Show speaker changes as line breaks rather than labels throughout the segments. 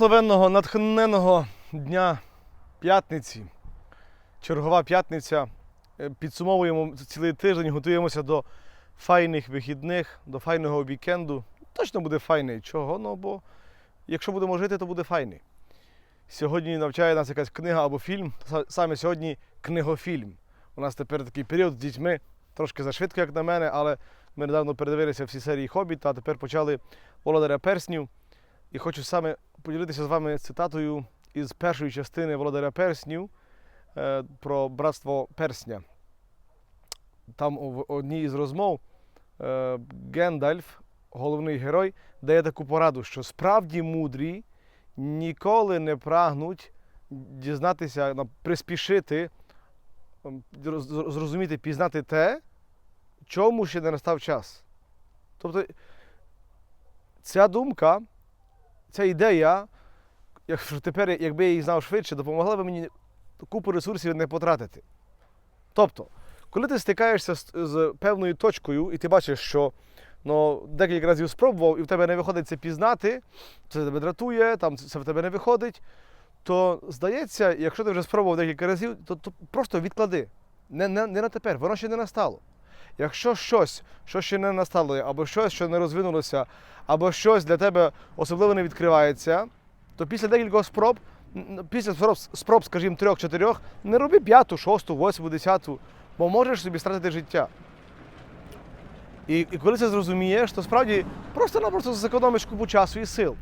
Приблагословенного, натхненного дня п'ятниці, чергова п'ятниця. Е, Підсумовуємо цілий тиждень, готуємося до файних вихідних, до файного вікенду. Точно буде файний. Чого? Ну, бо якщо будемо жити, то буде файний. Сьогодні навчає нас якась книга або фільм. Саме сьогодні книгофільм. У нас тепер такий період з дітьми, трошки зашвидко, як на мене, але ми недавно передивилися всі серії Хобіт, а тепер почали Володаря Перснів. І хочу саме поділитися з вами цитатою із першої частини Володаря Перснів е, про братство Персня. Там в одній із розмов е, Гендальф, головний герой, дає таку пораду, що справді мудрі ніколи не прагнуть дізнатися, приспішити, ем, зрозуміти, пізнати те, чому ще не настав час. Тобто ця думка, ця ідея, якщо тепер, якби я її знав швидше, допомогла б мені купу ресурсів не потратити. Тобто, коли ти стикаєшся з, з певною точкою, і ти бачиш, що ну, декілька разів спробував, і в тебе не виходить це пізнати, це тебе дратує, там це в тебе не виходить, то здається, якщо ти вже спробував декілька разів, то, то просто відклади. Не, не, не на тепер, воно ще не настало. Якщо щось, що ще не настало, або щось, що не розвинулося, або щось для тебе особливо не відкривається, то після декількох спроб, після спроб, спроб скажімо, трьох-чотирьох, не роби п'яту, шосту, восьму, десяту, бо можеш собі стратити життя. І, і коли це зрозумієш, то справді просто-напросто зекономиш купу часу і сил.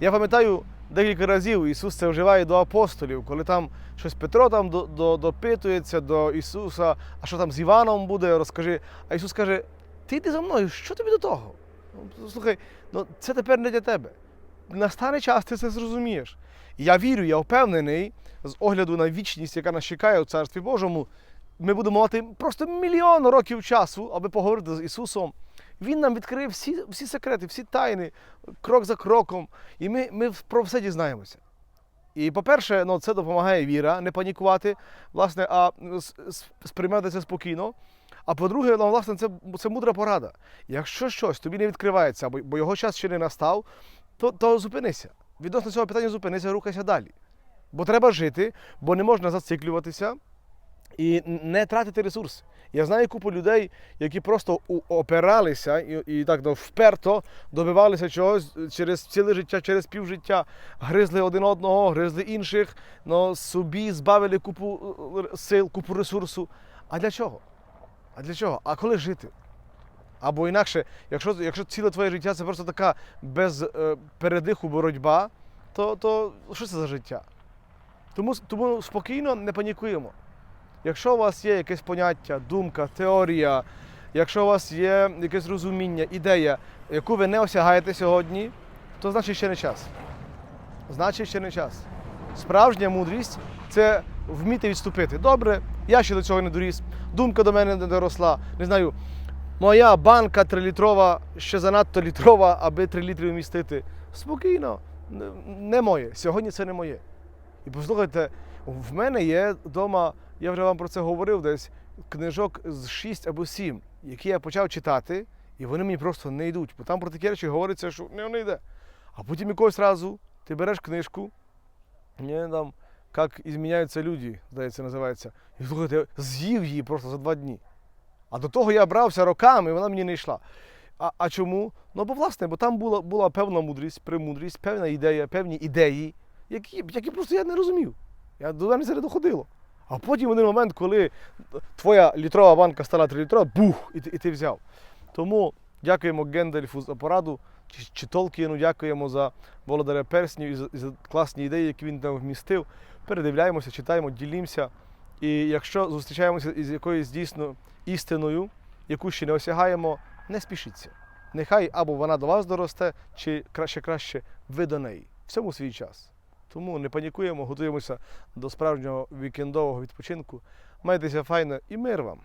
Я пам'ятаю декілька разів Ісус це вживає до апостолів, коли там щось Петро там до, до, допитується до Ісуса, а що там з Іваном буде, розкажи. А Ісус каже: Ти йди за мною, що тобі до того? Ну, Слухай, ну це тепер не для тебе. Настане час, ти це зрозумієш. Я вірю, я впевнений, з огляду на вічність, яка нас чекає у Царстві Божому, ми будемо мати просто мільйон років часу, аби поговорити з Ісусом. Він нам відкриє всі, всі секрети, всі тайни, крок за кроком. І ми, ми про все дізнаємося. І, по-перше, ну, це допомагає віра, не панікувати, власне, а сприймати це спокійно. А по-друге, ну, власне, це, це мудра порада. Якщо щось тобі не відкривається, бо, бо його час ще не настав, то, то зупинися. Відносно цього питання зупинися, рухайся далі. Бо треба жити, бо не можна зациклюватися і не тратити ресурси. Я знаю купу людей, які просто опиралися і, і так ну, вперто добивалися чогось через ціле життя, через півжиття, гризли один одного, гризли інших, но собі збавили купу е, сил, купу ресурсу. А для чого? А для чого? А коли жити? Або інакше, якщо, якщо ціле твоє життя це просто така без е, передиху боротьба, то, то що це за життя? Тому, тому спокійно не панікуємо. Якщо у вас є якесь поняття, думка, теорія, якщо у вас є якесь розуміння, ідея, яку ви не осягаєте сьогодні, то значить ще не час. Значить ще не час. Справжня мудрість це вміти відступити. Добре, я ще до цього не доріс, думка до мене не доросла. Не знаю, моя банка трилітрова ще занадто літрова, аби три літри вмістити. Спокійно, не- моє. Сьогодні це не моє. І послухайте, в мене є вдома, я вже вам про це говорив десь, книжок з 6 або 7, які я почав читати, і вони мені просто не йдуть. Бо там про такі речі говориться, що не, не йде. А потім якогось разу ти береш книжку, не, там, як зміняються люди, здається, називається. І слухайте, з'їв її просто за два дні. А до того я брався роками, і вона мені не йшла. А, а чому? Ну, бо власне, бо там була, була певна мудрість, премудрість, певна ідея, певні ідеї, які, які просто я не розумів. Я до мене це не доходило. А потім в один момент, коли твоя літрова банка стала 3 літрова, бух, і і ти взяв. Тому дякуємо Гендальфу за пораду, чи, чи Толкіну дякуємо за володаря перснів і за, і за класні ідеї, які він там вмістив. Передивляємося, читаємо, ділімося. І якщо зустрічаємося із якоюсь дійсно істиною, яку ще не осягаємо, не спішіться. Нехай або вона до вас доросте, чи краще краще ви до неї. Всьому свій час. Тому не панікуємо, готуємося до справжнього вікендового відпочинку. Майтеся файно і мир вам!